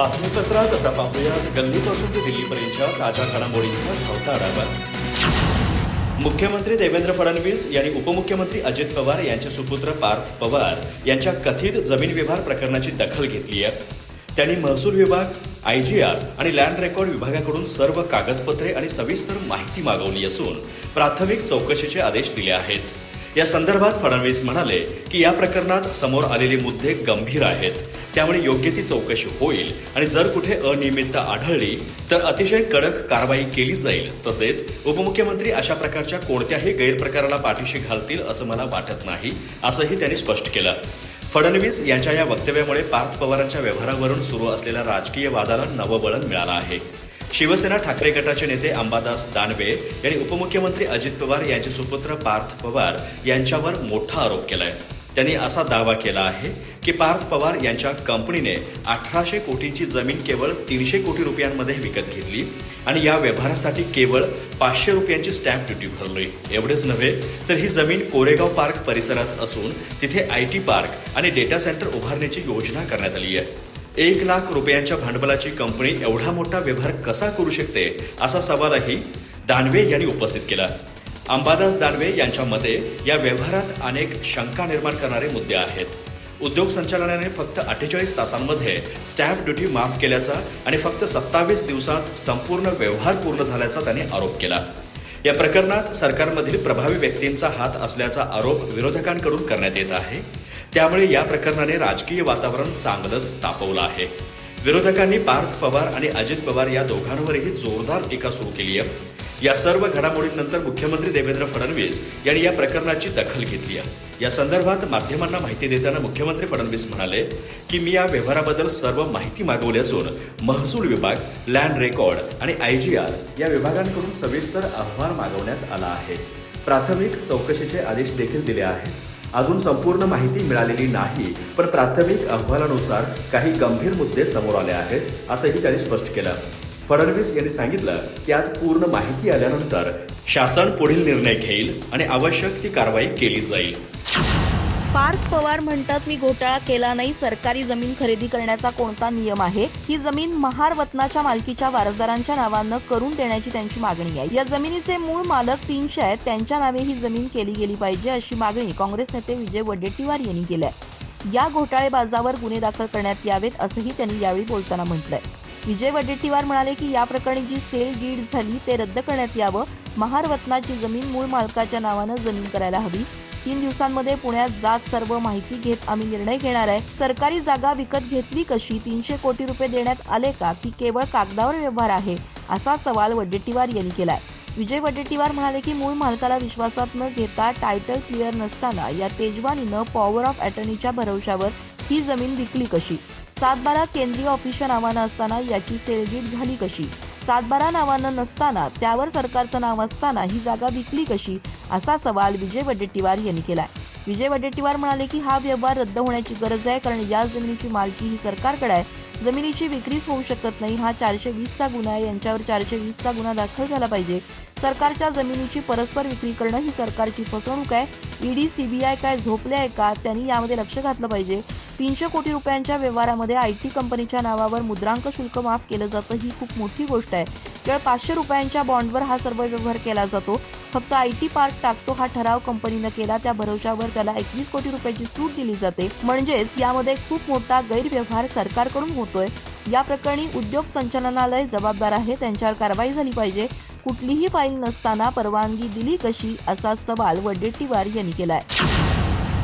बातमीपत्रात आता पाहूयात. गल्लीपासून ते दिल्लीपर्यंतच्या ताज्या घडामोडींचा धावता आढावा. मुख्यमंत्री देवेंद्र फडणवीस यांनी उपमुख्यमंत्री अजित पवार यांचे सुपुत्र पार्थ पवार यांच्या कथित जमीन व्यवहार प्रकरणाची दखल घेतली आहे. त्यांनी महसूल विभाग आयजीआर आणि लँड रेकॉर्ड विभागाकडून सर्व कागदपत्रे आणि सविस्तर माहिती मागवली असून प्राथमिक चौकशीचे आदेश दिले आहेत. या संदर्भात फडणवीस म्हणाले की या प्रकरणात समोर आलेले मुद्दे गंभीर आहेत. त्यामुळे योग्य ती चौकशी होईल. आणि जर कुठे अनियमितता आढळली तर अतिशय कडक कारवाई केली जाईल. तसेच उपमुख्यमंत्री अशा प्रकारच्या कोणत्याही गैरप्रकाराला पाठीशी घालतील असं मला वाटत नाही असंही त्यांनी स्पष्ट केलं. फडणवीस यांच्या या वक्तव्यामुळे पार्थ पवारांच्या व्यवहारावरून सुरू असलेल्या राजकीय वादाला नवबळण मिळालं आहे. शिवसेना ठाकरे गटाचे नेते अंबादास दानवे यांनी उपमुख्यमंत्री अजित पवार यांचे सुपुत्र पार्थ पवार यांच्यावर मोठा आरोप केलाय. त्यांनी असा दावा केला आहे की पार्थ पवार यांच्या कंपनीने अठराशे कोटींची जमीन केवळ तीनशे कोटी रुपयांमध्ये विकत घेतली आणि या व्यवहारासाठी केवळ पाचशे रुपयांची स्टॅम्प ड्युटी भरली. एवढेच नव्हे तर ही जमीन कोरेगाव पार्क परिसरात असून तिथे आय टी पार्क आणि डेटा सेंटर उभारण्याची योजना करण्यात आली आहे. एक लाख रुपयांच्या भांडवलाची कंपनी एवढा मोठा व्यवहार कसा करू शकते असा सवालही दानवे यांनी उपस्थित केला. अंबादास दानवे यांच्या मते या व्यवहारात अनेक शंका निर्माण करणारे मुद्दे आहेत. उद्योग संचालनाने फक्त अठ्ठेचाळीस तासांमध्ये स्टॅम्प ड्युटी माफ केल्याचा आणि फक्त सत्तावीस दिवसात संपूर्ण व्यवहार पूर्ण झाल्याचा त्यांनी आरोप केला. या प्रकरणात सरकारमधील प्रभावी व्यक्तींचा हात असल्याचा आरोप विरोधकांकडून करण्यात येत आहे. त्यामुळे या प्रकरणाने राजकीय वातावरण चांगलंच तापवलं आहे. विरोधकांनी पार्थ पवार आणि अजित पवार या दोघांवरही जोरदार टीका सुरू केली आहे. या सर्व घडामोडींनंतर मुख्यमंत्री देवेंद्र फडणवीस यांनी या प्रकरणाची दखल घेतली आहे. या संदर्भात माध्यमांना माहिती देताना मुख्यमंत्री फडणवीस म्हणाले की मी या व्यवहाराबद्दल सर्व माहिती मागवली असून महसूल विभाग लँड रेकॉर्ड आणि आय जी आर या विभागांकडून सविस्तर अहवाल मागवण्यात आला आहे. प्राथमिक चौकशीचे आदेश देखील दिले आहेत. अजून संपूर्ण माहिती मिळालेली नाही पण प्राथमिक अहवालानुसार काही गंभीर मुद्दे समोर आले आहेत असंही त्यांनी स्पष्ट केलं. फडणवीस यांनी सांगितलं की आज पूर्ण माहिती आल्यानंतर शासन पुढील निर्णय घेईल आणि आवश्यक ती कारवाई केली जाईल. पार्थ पवार म्हणतात मी घोटाळा केला नाही. सरकारी जमीन खरेदी करण्याचा कोणता नियम आहे? ही जमीन महार वतनाच्या मालकीच्या वारसदारांच्या नावानं करून देण्याची त्यांची मागणी आहे. या जमिनीचे मूळ मालक तीनशे आहेत. त्यांच्या नावे ही जमीन केली गेली पाहिजे अशी मागणी काँग्रेस नेते विजय वडेट्टीवार यांनी केली आहे. या घोटाळेबाजावर गुन्हे दाखल करण्यात यावेत असंही त्यांनी यावेळी बोलताना म्हटलंय. विजय वडेट्टीवार म्हणाले की या प्रकरणी जी सेल डीड झाली ते रद्द करण्यात यावं. महार वतनाची जमीन मूळ मालकाच्या नावानं जमीन करायला हवी. तीन दिवसांमध्ये पुण्यात जात सर्व माहिती घेत आम्ही निर्णय घेणार आहे. सरकारी जागा विकत घेतली कशी तीनशे कोटी रुपये देण्यात आले का की केवळ कागदावर व्यवहार आहे असा सवाल वडेट्टीवार यांनी केलाय. विजय वडेट्टीवार म्हणाले की मूळ मालकाला विश्वासात न घेता टायटल क्लिअर नसताना या तेजवानीनं पॉवर ऑफ अटर्नीच्या भरवशावर ही जमीन विकली कशी? सातबारा केंद्रीय ऑफिसच्या नावानं असताना याची सेलगीट झाली कशी? सातबारा नावानं नसताना त्यावर सरकारचं नाव असताना ही जागा विकली कशी? असा सवाल विजय वडेट्टीवार यांनी केलाय. विजय वडेट्टीवार म्हणाले की हा व्यवहार रद्द होण्याची गरज आहे कारण या जमिनीची मालकी ही सरकारकडे आहे. जमिनीची विक्रीच होऊ शकत नाही हा चारशे वीसचा गुन्हा आहे यांच्यावर चारशे वीसचा गुन्हा दाखल झाला पाहिजे. सरकारच्या जमिनीची परस्पर विक्री करणं ही सरकारची फसवणूक आहे. ईडी सीबीआय काय झोपले आहे का? त्यांनी यामध्ये लक्ष घातलं पाहिजे. तीनशे कोटी रुपयांच्या व्यवहारामध्ये आय टी कंपनीच्या नावावर मुद्रांक शुल्क माफ केलं जातं ही खूप मोठी गोष्ट आहे. केवळ पाचशे रुपयांच्या बॉन्डवर हा सर्व व्यवहार केला जातो. फक्त आय टी पार्क टाकतो हा ठराव कंपनीनं केला. त्या भरोशावर त्याला एकवीस कोटी रुपयाची सूट दिली जाते. म्हणजेच यामध्ये खूप मोठा गैरव्यवहार सरकारकडून होतोय. या प्रकरणी उद्योग संचालनालय जबाबदार आहे. त्यांच्यावर कारवाई झाली पाहिजे. कुठलीही फाईल नसताना परवानगी दिली कशी असा सवाल वडेट्टीवार यांनी केलाय.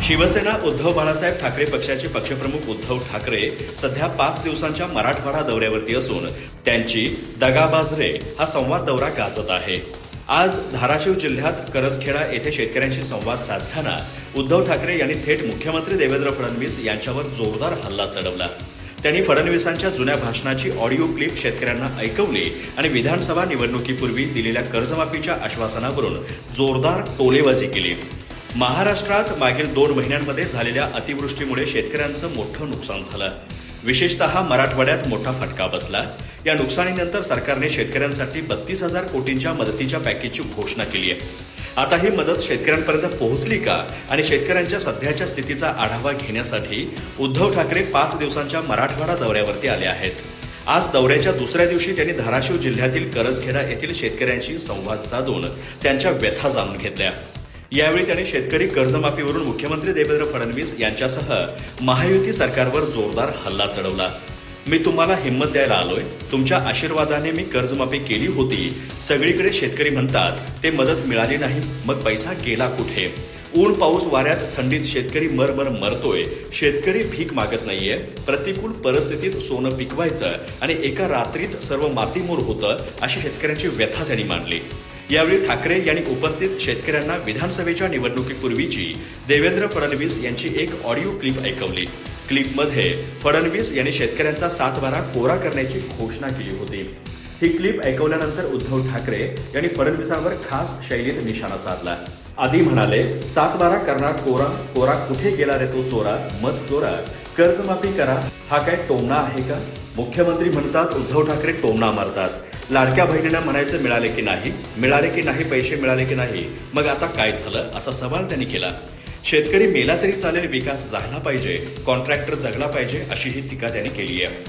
शिवसेना उद्धव बाळासाहेब ठाकरे पक्षाचे पक्षप्रमुख उद्धव ठाकरे सध्या पाच दिवसांच्या मराठवाडा दौऱ्यावरती असून त्यांची दगाबाजरे हा संवाद दौरा गाजत आहे. आज धाराशिव जिल्ह्यात करजखेडा येथे शेतकऱ्यांशी संवाद साधताना उद्धव ठाकरे यांनी थेट मुख्यमंत्री देवेंद्र फडणवीस यांच्यावर जोरदार हल्ला चढवला. त्यांनी फडणवीसांच्या जुन्या भाषणाची ऑडिओ क्लिप शेतकऱ्यांना ऐकवली आणि विधानसभा निवडणुकीपूर्वी दिलेल्या कर्जमाफीच्या आश्वासनावरून जोरदार टोलेबाजी केली. महाराष्ट्रात मागील दोन महिन्यांमध्ये झालेल्या अतिवृष्टीमुळे शेतकऱ्यांचं मोठं नुकसान झालं. विशेषतः मराठवाड्यात मोठा फटका बसला. या नुकसानीनंतर सरकारने शेतकऱ्यांसाठी बत्तीस हजार कोटींच्या मदतीच्या पॅकेजची घोषणा केली आहे. आता ही मदत शेतकऱ्यांपर्यंत पोहोचली का? आणि शेतकऱ्यांच्या सध्याच्या स्थितीचा आढावा घेण्यासाठी उद्धव ठाकरे पाच दिवसांच्या मराठवाडा दौऱ्यावरती आले आहेत. आज दौऱ्याच्या दुसऱ्या दिवशी त्यांनी धाराशिव जिल्ह्यातील करजखेडा येथील शेतकऱ्यांशी संवाद साधून त्यांच्या व्यथा जाणून घेतल्या. यावेळी त्यांनी शेतकरी कर्जमाफीवरून मुख्यमंत्री देवेंद्र फडणवीस यांच्यासह महायुती सरकारवर जोरदार हल्ला चढवला. मी तुम्हाला हिंमत द्यायला आलोय. तुमच्या आशीर्वादाने मी कर्जमाफी केली होती. सगळीकडे शेतकरी म्हणतात ते मदत मिळाली नाही मग पैसा गेला कुठे? ऊन पाऊस वाऱ्यात थंडीत शेतकरी मरमर मरतोय. शेतकरी भीक मागत नाहीये. प्रतिकूल परिस्थितीत सोनं पिकवायचं आणि एका रात्रीत सर्व मातीमोर होतं अशी शेतकऱ्यांची व्यथा त्यांनी मांडली. यावेळी ठाकरे यांनी उपस्थित शेतकऱ्यांना विधानसभेच्या निवडणुकीपूर्वीची देवेंद्र फडणवीस यांची एक ऑडिओ क्लिप ऐकवली. क्लिपमध्ये फडणवीस यांनी शेतकऱ्यांचा सातबारा कोरा करण्याची घोषणा केली होती. ही क्लिप ऐकवल्यानंतर उद्धव ठाकरे यांनी फडणवीसांवर खास शैलीत निशाणा साधला. आधी म्हणाले सातबारा करणार कोरा कोरा कुठे गेला रे तो चोरा? मत चोरा. कर्जमाफी करा. हा काय टोमणा आहे का? मुख्यमंत्री म्हणतात उद्धव ठाकरे टोमणा मारतात. लाडक्या बहिणींना म्हणायचं मिळाले की नाही मिळाले की नाही पैसे मिळाले की नाही मग आता काय झालं? असा सवाल त्यांनी केला. शेतकरी मेला तरी चालेल विकास झाला पाहिजे कॉन्ट्रॅक्टर जगला पाहिजे अशी ही टीका त्यांनी केली आहे.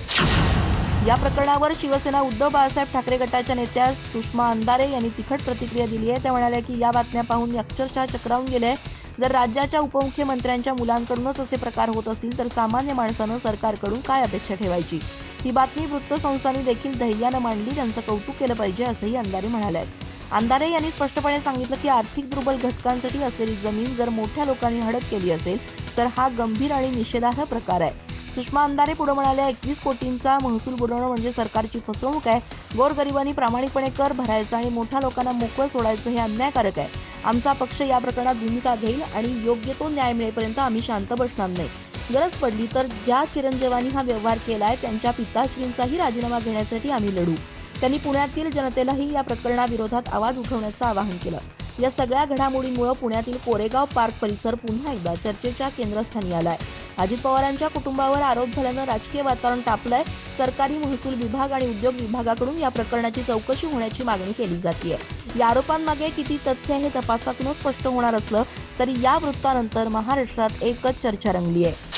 या प्रकरणावर शिवसेना उद्धव बाळासाहेब ठाकरे गटाच्या नेत्या सुषमा अंधारे यांनी तिखट प्रतिक्रिया दिली आहे. त्या म्हणाल्या की या बातम्या पाहून अक्षरशः चक्रावून गेले. जर राज्याच्या उपमुख्यमंत्र्यांच्या मुलांकडूनच असे प्रकार होत असतील तर सामान्य माणसानं सरकारकडून काय अपेक्षा ठेवायची? ही बातमी वृत्तसंस्थांनी देखील धैर्यानं मांडली. त्यांचं कौतुक केलं पाहिजे असंही अंधारे म्हणाले आहेत अंधारे यांनी स्पष्टपणे सांगितलं की आर्थिक दुर्बल घटकांसाठी असलेली जमीन जर मोठ्या लोकांनी हडप केली असेल तर हा गंभीर आणि निषेधार्ह प्रकार आहे. सुषमा अंधारे पुढे म्हणाल्या एकवीस कोटींचा महसूल बुडवणं म्हणजे सरकारची फसवणूक आहे. गोरगरिबांनी प्रामाणिकपणे कर भरायचा आणि मोठ्या लोकांना मोकळं सोडायचं हे अन्यायकारक आहे. आमचा पक्ष या प्रकरणात भूमिका घेईल आणि योग्य तो न्याय मिळेपर्यंत आम्ही शांत बसणार नाही. गरज पडली तर ज्या चिरंजीवांनी हा व्यवहार केलाय त्यांच्या पिताश्रींचाही राजीनामा घेण्यासाठी आम्ही लढू. त्यांनी पुण्यातील जनतेलाही या प्रकरणाविरोधात आवाज उठवण्याचं आवाहन केलं. या सगळ्या घडामोडींमुळे पुण्यातील कोरेगाव पार्क परिसर पुन्हा एकदा चर्चेच्या केंद्रस्थानी आलाय. अजित पवारांच्या कुटुंबावर आरोप झाल्यानं राजकीय वातावरण तापलंय. सरकारी महसूल विभाग आणि उद्योग विभागाकडून या प्रकरणाची चौकशी होण्याची मागणी केली जाते या आरोपांमागे किती तथ्य हे तपासातूनच स्पष्ट होणार असलं तरी या वृत्तानंतर महाराष्ट्रात एकच चर्चा रंगली आहे.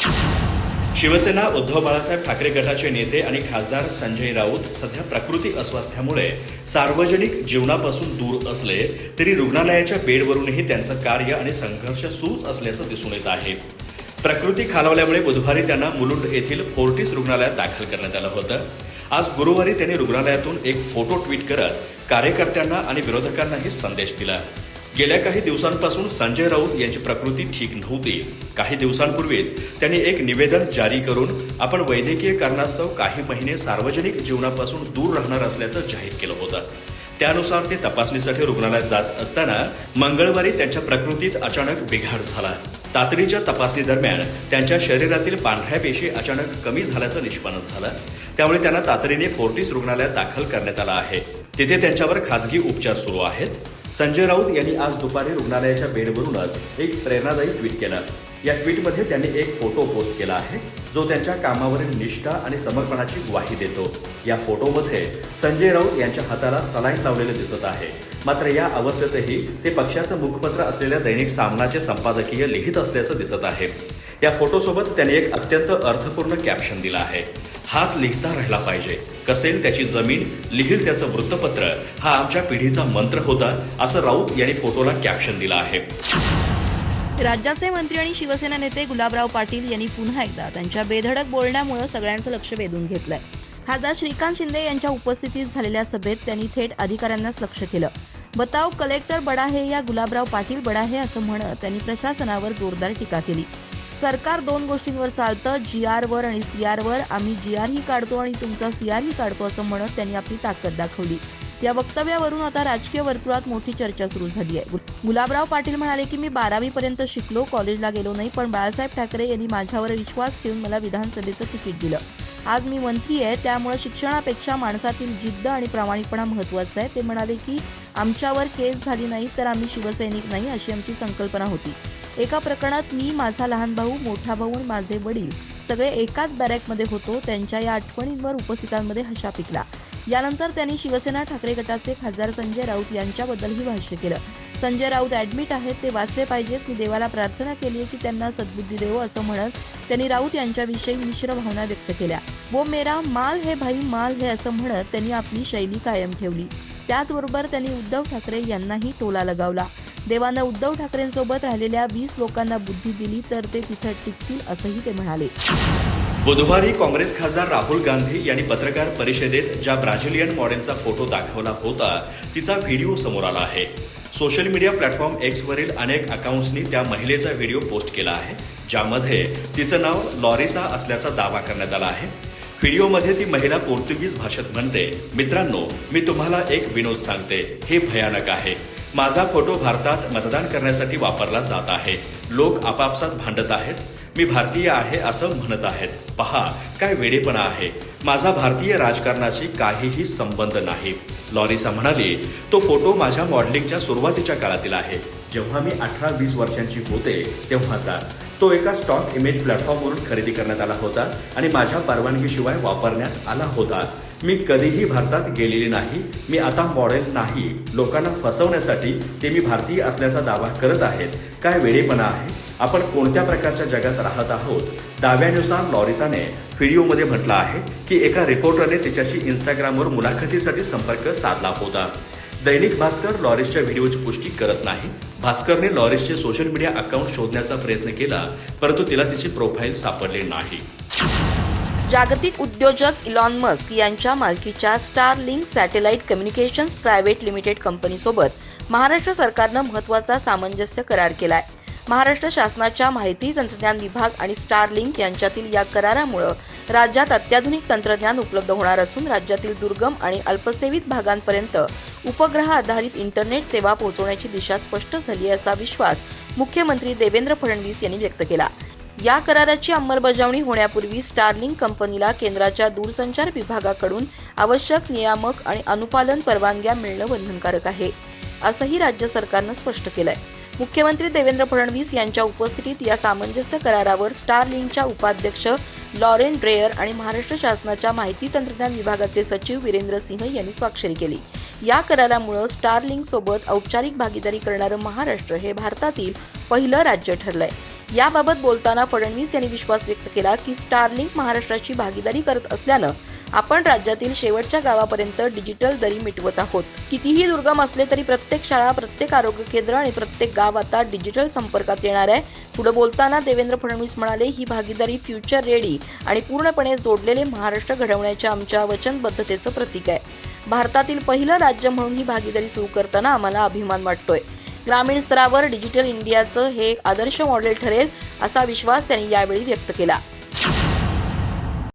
शिवसेना उद्धव बाळासाहेब ठाकरे गटाचे नेते आणि खासदार संजय राऊत सध्या प्रकृती अस्वास्थ्यामुळे सार्वजनिक जीवनापासून दूर असले तरी रुग्णालयाच्या बेडवरूनही त्यांचं कार्य आणि संघर्ष सुरूच असल्याचं दिसून येत आहे. प्रकृती खालावल्यामुळे बुधवारी त्यांना मुलुंड येथील फोर्टिस रुग्णालयात दाखल करण्यात आलं होतं. आज गुरुवारी त्यांनी रुग्णालयातून एक फोटो ट्विट करत कार्यकर्त्यांना आणि विरोधकांनाही संदेश दिला. गेल्या काही दिवसांपासून संजय राऊत यांची प्रकृती ठीक नव्हती. काही दिवसांपूर्वीच त्यांनी एक निवेदन जारी करून आपण वैद्यकीय कारणास्तव काही महिने सार्वजनिक जीवनापासून दूर राहणार असल्याचं जाहीर केलं होतं. त्यानुसार ते तपासणीसाठी रुग्णालयात जात असताना मंगळवारी त्यांच्या प्रकृतीत अचानक बिघाड झाला. तातडीच्या तपासणी दरम्यान त्यांच्या शरीरातील पांढऱ्या पेशी अचानक कमी झाल्याचं निष्पन्न झालं. त्यामुळे त्यांना तातडीने फोर्टिस रुग्णालयात दाखल करण्यात आलं आहे. तिथे त्यांच्यावर खासगी उपचार सुरू आहेत. संजय राऊत यांनी आज दुपारी रुग्णालयाच्या बेडवरूनच एक प्रेरणादायी ट्विट केलं. या ट्विटमध्ये त्यांनी एक फोटो पोस्ट केला आहे जो त्यांच्या कामावरील निष्ठा आणि समर्पणाची ग्वाही देतो. या फोटोमध्ये संजय राऊत यांच्या हाताला सलाईन लावलेले दिसत आहे. मात्र या अवस्थेतही ते पक्षाचं मुखपत्र असलेल्या दैनिक सामनाचे संपादकीय लिहित असल्याचं दिसत आहे. या फोटोसोबत त्यांनी एक अत्यंत अर्थपूर्ण कॅप्शन दिलं आहे. हात लिहिता राहिला पाहिजे. कसेल त्याची जमीन लिहिल त्याचं वृत्तपत्र हा आमच्या पिढीचा मंत्र होता असं राऊत यांनी फोटोला कॅप्शन दिलं आहे. राज्याचे मंत्री आणि शिवसेना नेते गुलाबराव पाटील यांनी पुन्हा एकदा त्यांच्या बेधडक बोलण्यामुळे सगळ्यांचं लक्ष वेधून घेतलंय. खासदार श्रीकांत शिंदे यांच्या उपस्थितीत झालेल्या सभेत त्यांनी थेट अधिकाऱ्यांनाच लक्ष केलं. बताव कलेक्टर बडा हे या गुलाबराव पाटील बडा हे असं म्हणत त्यांनी प्रशासनावर जोरदार टीका केली. सरकार दोन गोष्टींवर चालतं जी आरवर आणि सी आरवर आम्ही जी आरही काढतो आणि तुमचा सी आरही काढतो असं म्हणत त्यांनी आपली ताकद दाखवली. या वक्तव्यावरून आता राजकीय वर्तुळात मोठी चर्चा सुरू झाली आहे. गु- गुलाबराव पाटील म्हणाले की मी बारावी पर्यंत शिकलो कॉलेजला गेलो नाही पण बाळासाहेब ठाकरे यांनी माझ्यावर विश्वास ठेवून मला विधानसभेचं तिकीट दिलं. आज मी मंत्री आहे त्यामुळे शिक्षणापेक्षा माणसातील जिद्द आणि प्रामाणिकपणा महत्त्वाचा आहे. ते म्हणाले की आमच्यावर केस झाली नाही तर आम्ही शिवसैनिक नाही अशी आमची संकल्पना होती. एका प्रकरणात मी माझा लहान भाऊ मोठा भाऊ आणि माझे वडील सगळे एकाच बॅरॅकमध्ये होतो त्यांच्या या आठवणींवर उपस्थितांमध्ये हशा पिकला. यानंतर त्यांनी शिवसेना ठाकरे गटाचे खासदार संजय राऊत यांच्याबद्दलही भाष्य केलं. संजय राऊत ऍडमिट आहेत ते वाचले पाहिजेत. मी देवाला प्रार्थना केली आहे की त्यांना सद्बुद्धी देवो असं म्हणत त्यांनी राऊत यांच्याविषयी मिश्र भावना व्यक्त केल्या. वो मेरा माल हे भाई माल हे असं म्हणत त्यांनी आपली शैली कायम ठेवली. त्याचबरोबर त्यांनी उद्धव ठाकरे यांनाही टोला लगावला. देवानं उद्धव ठाकरेंसोबत राहिलेल्या वीस लोकांना बुद्धी दिली तर ते तिथं टिकतील असंही ते म्हणाले. बुधवारी काँग्रेस खासदार राहुल गांधी यांनी पत्रकार परिषदेत ज्या ब्राझिलियन मॉडेलचा फोटो दाखवला होता तिचा व्हिडिओ समोर आला आहे. सोशल मीडिया प्लॅटफॉर्म एक्सवरील अनेक अकाउंट्सनी त्या महिलेचा व्हिडिओ पोस्ट केला आहे ज्यामध्ये तिचं नाव लॉरिसा असल्याचा दावा करण्यात आला आहे. व्हिडिओमध्ये ती महिला पोर्तुगीज भाषेत म्हणते मित्रांनो मी तुम्हाला एक विनोद सांगते हे भयानक आहे. माझा फोटो भारतात मतदान करण्यासाठी वापरला जात आहे. लोक आपापसात भांडत आहेत. मी भारतीय आहे असं म्हणत आहेत. पहा काय वेडेपणा आहे. माझा भारतीय राजकारणाशी काहीही संबंध नाही. लॉरिसा म्हणाली तो फोटो माझ्या मॉडेलिंगच्या सुरुवातीच्या काळातील आहे. जेव्हा मी अठरा वीस वर्षांची होते तेव्हाचा. तो एका स्टॉक इमेज प्लॅटफॉर्मवरून खरेदी करण्यात आला होता आणि माझ्या परवानगीशिवाय वापरण्यात आला होता. मी कधीही भारतात गेलेली नाही. मी आता मॉडेल नाही. लोकांना फसवण्यासाठी ते मी भारतीय असल्याचा दावा करत आहेत. काय वेडेपणा आहे? आपण कोणत्या प्रकारच्या जगात राहत आहोत दाव्यानुसार लॉरिसाने व्हिडिओमध्ये म्हटलं आहे की एका रिपोर्टरने तिच्याशी इंस्टाग्रामवर मुलाखतीसाठी संपर्क साधला होता. दैनिक भास्कर लॉरिसच्या व्हिडिओची पुष्टी करत नाही. भास्करने लॉरिसचे सोशल मीडिया अकाउंट शोधण्याचा प्रयत्न केला परंतु तिला तिची प्रोफाईल सापडली नाही. जागतिक उद्योजक इलॉन मस्क यांच्या मालकीच्या Starlink satellite communications private limited कंपनीसोबत महाराष्ट्र सरकारनं महत्त्वाचा सामंजस्य करार केलाय. महाराष्ट्र शासनाच्या माहिती तंत्रज्ञान विभाग आणि स्टारलिंक यांच्यातील या करारामुळं राज्यात अत्याधुनिक तंत्रज्ञान उपलब्ध होणार असून राज्यातील दुर्गम आणि अल्पसेवित भागांपर्यंत उपग्रह आधारित इंटरनेट सेवा पोहोचवण्याची दिशा स्पष्ट झाली असा विश्वास मुख्यमंत्री देवेंद्र फडणवीस यांनी व्यक्त केला. या कराराची अंमलबजावणी होण्यापूर्वी स्टारलिंक कंपनीला केंद्राच्या दूरसंचार विभागाकडून आवश्यक नियामक आणि अनुपालन परवानग्या मिळणं बंधनकारक आहे असंही राज्य सरकारनं स्पष्ट केलंय. मुख्यमंत्री देवेंद्र फडणवीस यांच्या उपस्थितीत या सामंजस्य करारावर स्टारलिंगच्या उपाध्यक्ष लॉरेन ड्रेयर आणि महाराष्ट्र शासनाच्या माहिती तंत्रज्ञान विभागाचे सचिव वीरेंद्र सिंह यांनी स्वाक्षरी केली. या करारामुळे स्टारलिंक सोबत औपचारिक भागीदारी करणारं महाराष्ट्र हे भारतातील पहिलं राज्य ठरलंय. याबाबत बोलताना फडणवीस यांनी विश्वास व्यक्त केला की स्टारलिंक महाराष्ट्राची भागीदारी करत असल्यानं आपण राज्यातील शेवटच्या गावापर्यंत डिजिटल दरी मिटवत आहोत. कितीही दुर्गम असले तरी प्रत्येक शाळा प्रत्येक आरोग्य केंद्र आणि प्रत्येक गाव आता डिजिटल संपर्कात येणार आहे. पुढे बोलताना देवेंद्र फडणवीस म्हणाले ही भागीदारी फ्युचर रेडी आणि पूर्णपणे जोडलेले महाराष्ट्र घडवण्याच्या आमच्या वचनबद्धतेचं प्रतीक आहे. भारतातील पहिलं राज्य म्हणून ही भागीदारी सुरू करताना आम्हाला अभिमान वाटतोय. ग्रामीण स्तरावर डिजिटल इंडियाचं हे एक आदर्श मॉडेल ठरेल असा विश्वास त्यांनी यावेळी व्यक्त केला.